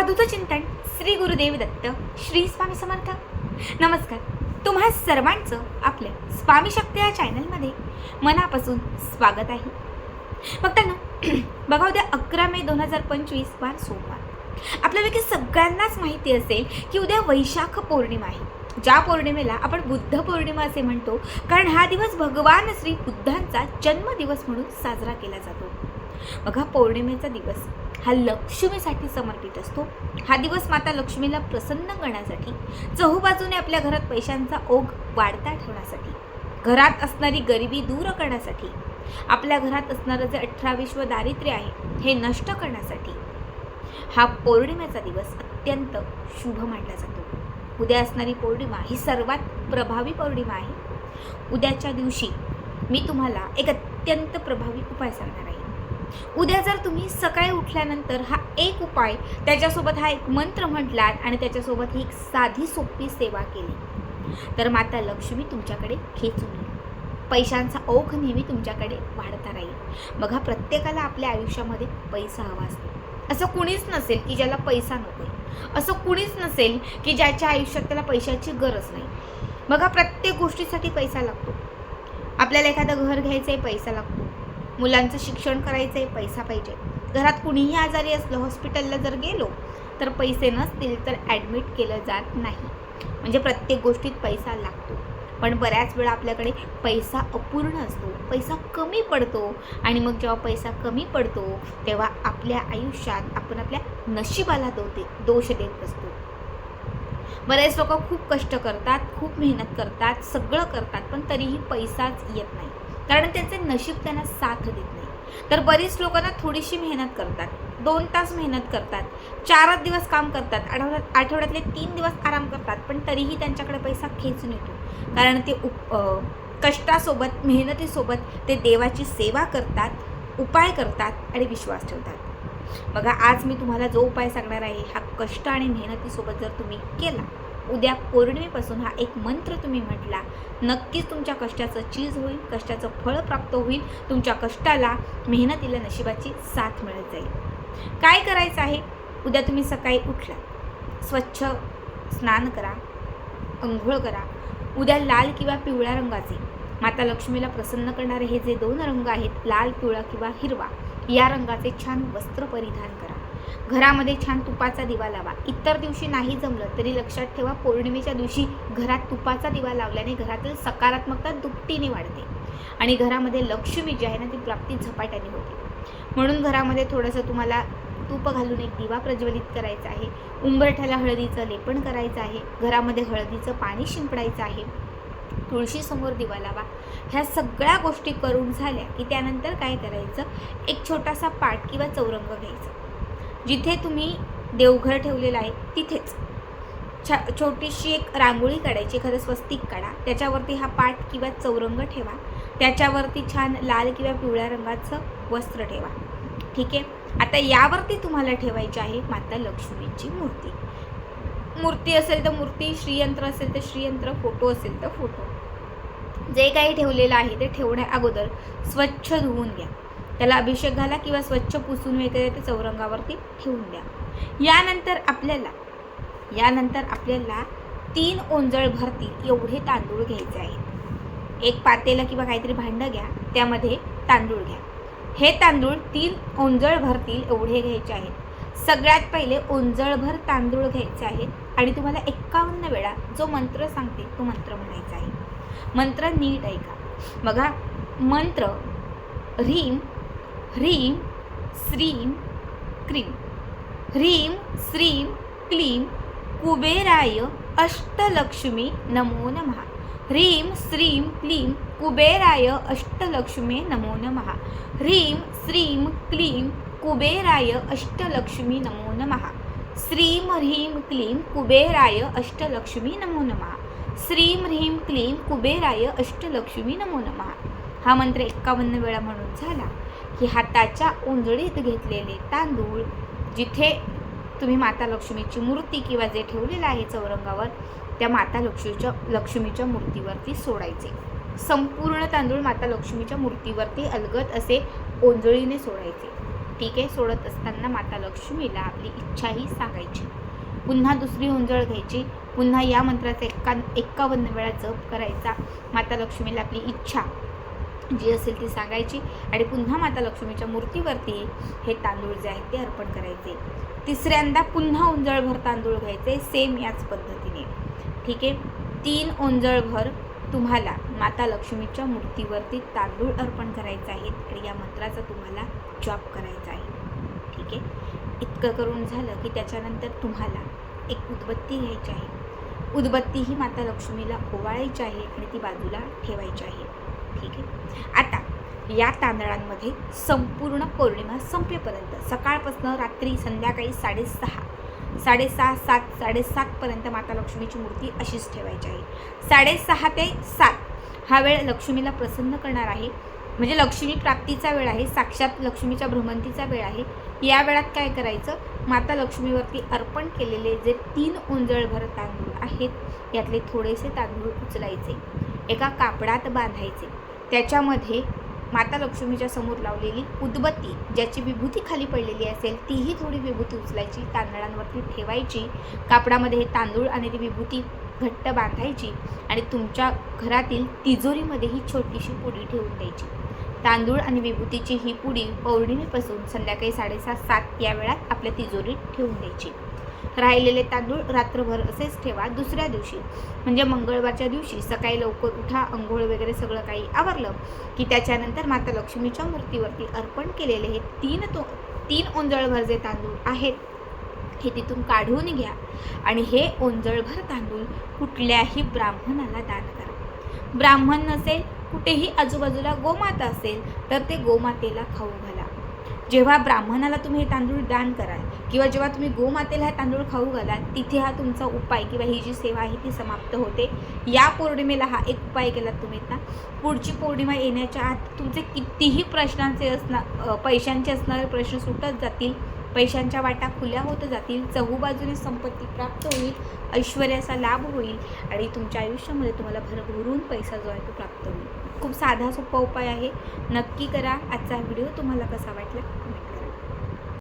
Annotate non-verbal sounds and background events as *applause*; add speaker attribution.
Speaker 1: अवधूत चिंतन श्री गुरुदेव दत्त श्री स्वामी समर्थ. नमस्कार. तुम्हा सर्वांचं आपल्या स्वामी शक्ती या चॅनलमध्ये मनापासून स्वागत आहे. बघता ना *clears throat* बघा उद्या अकरा मे दोन हजार पंचवीस वार सोमवार. आपल्यापैकी सगळ्यांनाच माहिती असेल की उद्या वैशाख पौर्णिमा आहे. ज्या पौर्णिमेला आपण बुद्ध पौर्णिमा असे म्हणतो कारण हा दिवस भगवान श्री बुद्धांचा जन्मदिवस म्हणून साजरा केला जातो. बघा पौर्णिमेचा दिवस. हा लक्ष्मीसाठी समर्पित असतो. हा दिवस माता लक्ष्मीला प्रसन्न करण्यासाठी चहूबाजूने आपल्या घरात पैशांचा ओघ वाढता ठेवण्यासाठी घरात असणारी गरिबी दूर करण्यासाठी आपल्या घरात असणारं जे अठरा विश्व दारिद्र्य आहे हे नष्ट करण्यासाठी हा पौर्णिमेचा दिवस अत्यंत शुभ मानला जातो. उद्या असणारी पौर्णिमा ही सर्वात प्रभावी पौर्णिमा आहे. उद्याच्या दिवशी मी तुम्हाला एक अत्यंत प्रभावी उपाय सांगणार आहे. उद्या जर तुम्ही सकाळी उठल्यानंतर हा एक उपाय त्याच्यासोबत हा एक मंत्र म्हटलात आणि त्याच्यासोबत ही एक साधी सोपी सेवा केली तर माता लक्ष्मी तुमच्याकडे खेचून येईल. पैशांचा ओघ नेहमी तुमच्याकडे वाढता राहील. बघा प्रत्येकाला आपल्या आयुष्यामध्ये पैसा हवा असतो. असं कुणीच नसेल की ज्याला पैसा नको आहे असं कुणीच नसेल की ज्याच्या आयुष्यात त्याला पैशाची गरज नाही. बघा प्रत्येक गोष्टीसाठी पैसा लागतो. आपल्याला एखादं घर घ्यायचं आहे पैसा लागतो. मुलांचं शिक्षण करायचं आहे पैसा पाहिजे. घरात कुणीही आजारी असलं हॉस्पिटलला जर गेलो तर पैसे नसतील तर ॲडमिट केलं जात नाही. म्हणजे प्रत्येक गोष्टीत पैसा लागतो. पण बऱ्याच वेळा आपल्याकडे पैसा अपूर्ण असतो. पैसा कमी पडतो. आणि मग जेव्हा पैसा कमी पडतो तेव्हा आपल्या आयुष्यात आपण आपल्या नशिबाला दोते दोष देत असतो. बरेच लोक खूप कष्ट करतात खूप मेहनत करतात सगळं करतात पण तरीही पैसाच येत नाही. कारण त्यांचे नशीब त्यांना साथ देत नाही. तर बरीच लोकांना थोडीशी मेहनत करतात. दोन तास मेहनत करतात. चारच दिवस काम करतात. आठवड्यात आठवड्यातले तीन दिवस आराम करतात. पण तरीही त्यांच्याकडे पैसा खेचून येतो कारण ते उप कष्टासोबत मेहनतीसोबत ते देवाची सेवा करतात उपाय करतात आणि विश्वास ठेवतात. बघा आज मी तुम्हाला जो उपाय सांगणार आहे हा कष्ट आणि मेहनतीसोबत जर तुम्ही केला उद्या पौर्णिमेपासून हा एक मंत्र तुम्ही म्हटला. नक्कीच तुमच्या कष्टाचं चीज होईल कष्टाचं फळ प्राप्त होईल तुमच्या कष्टाला मेहनतीला नशिबाची साथ मिळत जाईल. काय करायचं आहे? उद्या तुम्ही सकाळी उठला स्वच्छ स्नान करा अंघोळ करा. उद्या लाल किंवा पिवळ्या रंगाचे. माता लक्ष्मीला प्रसन्न करणारे हे जे दोन रंग आहेत लाल पिवळा किंवा हिरवा या रंगाचे छान वस्त्र परिधान करा. घरामध्ये छान तुपाचा दिवा लावा. इतर दिवशी नाही जमलं तरी लक्षात ठेवा पौर्णिमेच्या दिवशी घरात तुपाचा दिवा लावल्याने घरातील सकारात्मकता दुपटीने वाढते आणि घरामध्ये लक्ष्मी जी आहे ना ती प्राप्ती झपाट्याने होते. म्हणून घरामध्ये थोडंसं तुम्हाला तूप घालून एक दिवा प्रज्वलित करायचा आहे उंबरठ्याला हळदीचं लेपन करायचं आहे घरामध्ये हळदीचं पाणी शिंपडायचं आहे तुळशीसमोर दिवा लावा. ह्या सगळ्या गोष्टी करून झाल्या की त्यानंतर काय करायचं? एक छोटासा पाट किंवा चौरंग घ्यायचा. जिथे तुम्ही देवघर ठेवलेलं आहे तिथेच. छा छोटीशी एक रांगोळी काढायची एखादं स्वस्तिक काढा. त्याच्यावरती हा पाठ किंवा चौरंग ठेवा. त्याच्यावरती छान लाल किंवा पिवळ्या रंगाचं वस्त्र ठेवा. ठीक आहे? आता यावरती तुम्हाला ठेवायची आहे माता लक्ष्मीची मूर्ती. मूर्ती असेल तर मूर्ती श्रीयंत्र असेल तर श्रीयंत्र फोटो असेल तर फोटो. जे काही ठेवलेलं आहे ते ठेवण्या अगोदर स्वच्छ धुवून घ्या. त्याला अभिषेक घाला किंवा स्वच्छ पुसून वगैरे ते चौरंगावरती ठेवून द्या. यानंतर आपल्याला यानंतर आपल्याला तीन ओंजळ भरतील एवढे तांदूळ घ्यायचे आहेत. एक पातेलं किंवा काहीतरी भांडं घ्या त्यामध्ये तांदूळ घ्या. हे तांदूळ तीन ओंजळ भरतील एवढे घ्यायचे आहेत. सगळ्यात पहिले ओंजळभर तांदूळ घ्यायचे आहेत आणि तुम्हाला एक्कावन्न वेळा जो मंत्र सांगते तो मंत्र म्हणायचा आहे. मंत्र नीट ऐका. बघा मंत्र ह्रीम ह्रीं श्रीं क्रीं। ह्रीं श्रीं क्लीं कुबेराय अष्टलक्ष्मी नमो नमः। ह्रीं श्रीं क्लीं कुबेराय अष्टलक्ष्मी नमो नमः। ह्रीं श्रीं क्लीं कुबेराय अष्टलक्ष्मी नमो नमः। श्रीं ह्रीं क्लीं कुबेराय अष्टलक्ष्मी नमो नमः। श्रीं ह्रीं क्लीं कुबेराय अष्टलक्ष्मी नमो नमः। हा मंत्र एक्कावन्न वेळा म्हणून झाला की हाताच्या ओंजळीत घेतलेले तांदूळ जिथे तुम्ही माता लक्ष्मीची मूर्ती किंवा जे ठेवलेलं आहे चौरंगावर त्या माता लक्ष्मीच्या लक्ष्मीच्या मूर्तीवरती सोडायचे. संपूर्ण तांदूळ माता लक्ष्मीच्या मूर्तीवरती अलगद असे ओंजळीने सोडायचे. ठीक आहे सोडत असताना माता लक्ष्मीला आपली इच्छाही सांगायची. पुन्हा दुसरी ओंजळ घ्यायची. पुन्हा या मंत्राचा एक्का एक्कावन्न वेळा जप करायचा. माता लक्ष्मीला आपली इच्छा जी असेल ती सांगायची. आणि पुन्हा माता लक्ष्मीच्या मूर्तीवरती हे तांदूळ जे आहेत ते अर्पण करायचे. तिसऱ्यांदा पुन्हा ओंजळभर तांदूळ घ्यायचे सेम याच पद्धतीने. ठीक आहे? तीन ओंजळभर तुम्हाला माता लक्ष्मीच्या मूर्तीवरती तांदूळ अर्पण करायचे आहेत आणि या मंत्राचा तुम्हाला जॉब करायचा आहे. ठीक आहे? इतकं करून झालं की त्याच्यानंतर तुम्हाला एक उदबत्ती घ्यायची आहे. उदबत्ती ही माता लक्ष्मीला ओवाळायची आहे आणि ती बाजूला ठेवायची आहे. ठीक आहे. आता या तांदळांमध्ये संपूर्ण पौर्णिमा संपेपर्यंत सकाळपासून रात्री संध्याकाळी साडेसहा साडेसहा सात साडेसातपर्यंत माता लक्ष्मीची मूर्ती अशीच ठेवायची आहे. साडेसहा ते सात हा वेळ लक्ष्मीला प्रसन्न करणार आहे. म्हणजे लक्ष्मी प्राप्तीचा वेळ आहे साक्षात लक्ष्मीच्या भ्रमंतीचा वेळ आहे. या वेळात काय करायचं? माता लक्ष्मीवरती अर्पण केलेले जे तीन ओंजळभर तांदूळ आहेत यातले थोडेसे तांदूळ उचलायचे. एका कापडात बांधायचे. त्याच्यामध्ये माता लक्ष्मीच्या समोर लावलेली उदबत्ती ज्याची विभूती खाली पडलेली असेल तीही थोडी विभूती उचलायची तांदळांवरती ठेवायची कापडामध्ये हे तांदूळ आणि ती विभूती घट्ट बांधायची आणि तुमच्या घरातील तिजोरीमध्ये ही छोटीशी पुडी ठेवून द्यायची. तांदूळ आणि विभूतीची ही पुडी पौर्णिमेपासून संध्याकाळी साडेसात सात या वेळात आपल्या तिजोरीत ठेवून द्यायची. राहिलेले तांदूळ रात्रभर असेच ठेवा दुसऱ्या दिवशी. म्हणजे मंगळवारच्या दिवशी सकाळी लवकर उठा अंघोळ वगैरे सगळं काही आवरलं की त्याच्यानंतर माता लक्ष्मीच्या मूर्तीवरती अर्पण केलेले हे तीन तो तीन ओंजळभर जे तांदूळ आहेत हे तिथून काढून घ्या आणि हे ओंजळभर तांदूळ कुठल्याही ब्राह्मणाला दान करा. ब्राह्मण नसेल कुठेही आजूबाजूला गोमाता असेल तर ते गोमातेला खाऊ घाला. जेव्हा ब्राह्मणाला तुम्ही हे तांदूळ दान कराल किंवा जेव्हा तुम्ही गोमातेला हा तांदूळ खाऊ घालाल तिथे हा तुमचा उपाय किंवा ही जी सेवा आहे ती समाप्त होते. या पौर्णिमेला हा एक उपाय केलात तुम्ही ना. पुढची पौर्णिमा येण्याच्या आत तुमचे कितीही प्रश्नांचे असणार पैशांचे असणारे प्रश्न सुटत जातील. पैशांच्या वाटा खुल्या होत जातील. चहूबाजूने संपत्ती प्राप्त होईल. ऐश्वर्याचा लाभ होईल. आणि तुमच्या आयुष्यामध्ये तुम्हाला भरभरून पैसा जो आहे तो प्राप्त होईल. खूप साधा सोपा उपाय आहे. नक्की करा. आजचा व्हिडिओ तुम्हाला कसा वाटला?